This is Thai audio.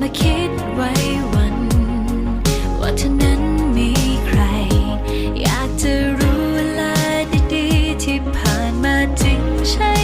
มาคิดไว้วัน ว่าเธอนั้นมีใคร อยากจะรู้เวลาดีๆที่ผ่านมาจริงใช่